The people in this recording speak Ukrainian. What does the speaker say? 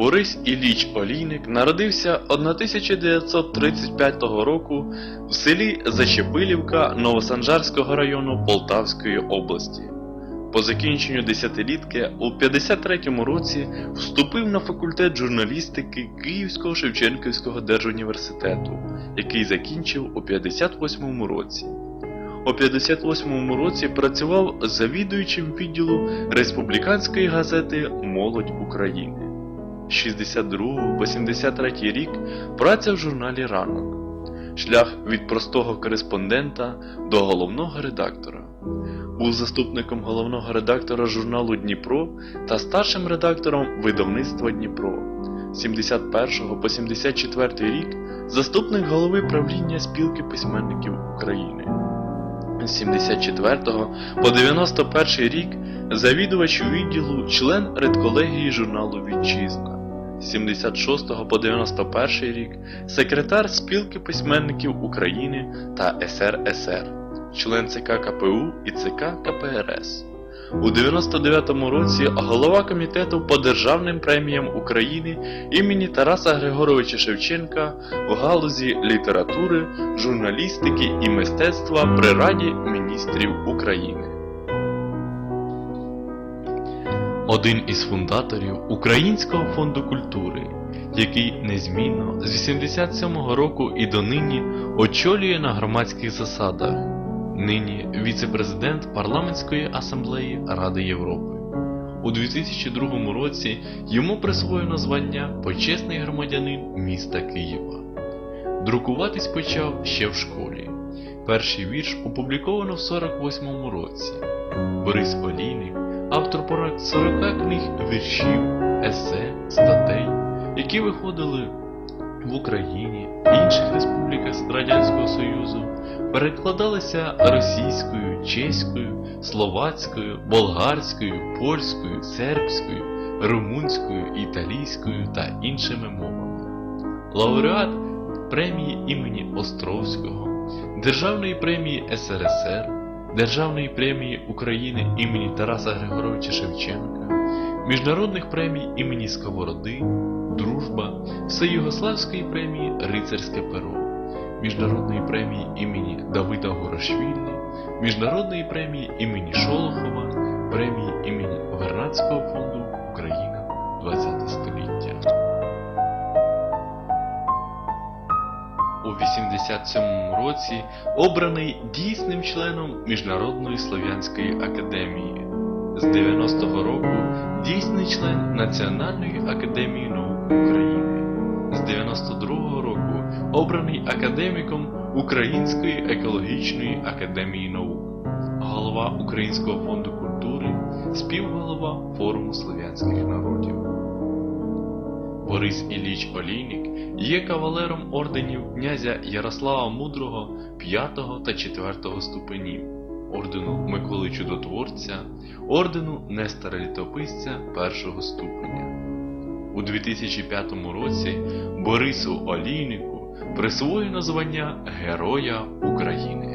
Борис Ілліч Олійник народився 1935 року в селі Зачепилівка Новосанжарського району Полтавської області. По закінченню десятилітки у 53-му році вступив на факультет журналістики Київського Шевченківського держуніверситету, який закінчив у 58-му році. У 58-му році працював завідуючим відділу республіканської газети Молодь України. З 62 по 73 рік праця в журналі Ранок. Шлях від простого кореспондента до головного редактора. Був заступником головного редактора журналу Дніпро та старшим редактором видавництва Дніпро. 71 по 74 рік заступник голови правління спілки письменників України. З 74 по 91 рік завідувач відділу член редколегії журналу Вітчизна. З 76 по 91 рік секретар спілки письменників України та СРСР, член ЦК КПУ і ЦК КПРС. У 99-му році голова комітету по державним преміям України імені Тараса Григоровича Шевченка в галузі літератури, журналістики і мистецтва при Раді міністрів України. Один із фундаторів Українського фонду культури, який незмінно з 87-го року і донині очолює на громадських засадах, нині віце-президент Парламентської асамблеї Ради Європи. У 2002 році йому присвоєно звання Почесний громадянин міста Києва. Друкуватись почав ще в школі. Перший вірш опубліковано в 48-му році. Борис Олійник автор понад 40 книг віршів, есе, статей, які виходили в Україні, інших республіках Радянського Союзу, перекладалися російською, чеською, словацькою, болгарською, польською, сербською, румунською, італійською та іншими мовами. Лауреат премії імені Островського, Державної премії СРСР. Державної премії України імені Тараса Григоровича Шевченка, міжнародних премій імені Сковороди, Дружба, Всеюгославської премії Рицарське перо, Міжнародної премії імені Давида Горошвілі, Міжнародної премії імені Шолохова, премії імені Вернадського фонду Україна ХХ століття. У 87 році обраний дійсним членом Міжнародної Слов'янської академії. З 90-го року дійсний член Національної академії наук України. З 92-го року обраний академіком Української екологічної академії наук, голова Українського фонду культури, співголова Форуму слов'янських народів. Борис Ілліч Олійник є кавалером орденів князя Ярослава Мудрого 5 та 4 ступенів, ордену Миколи Чудотворця, ордену Нестора Літописця 1 ступеня. У 2005 році Борису Олійнику присвоєно звання Героя України.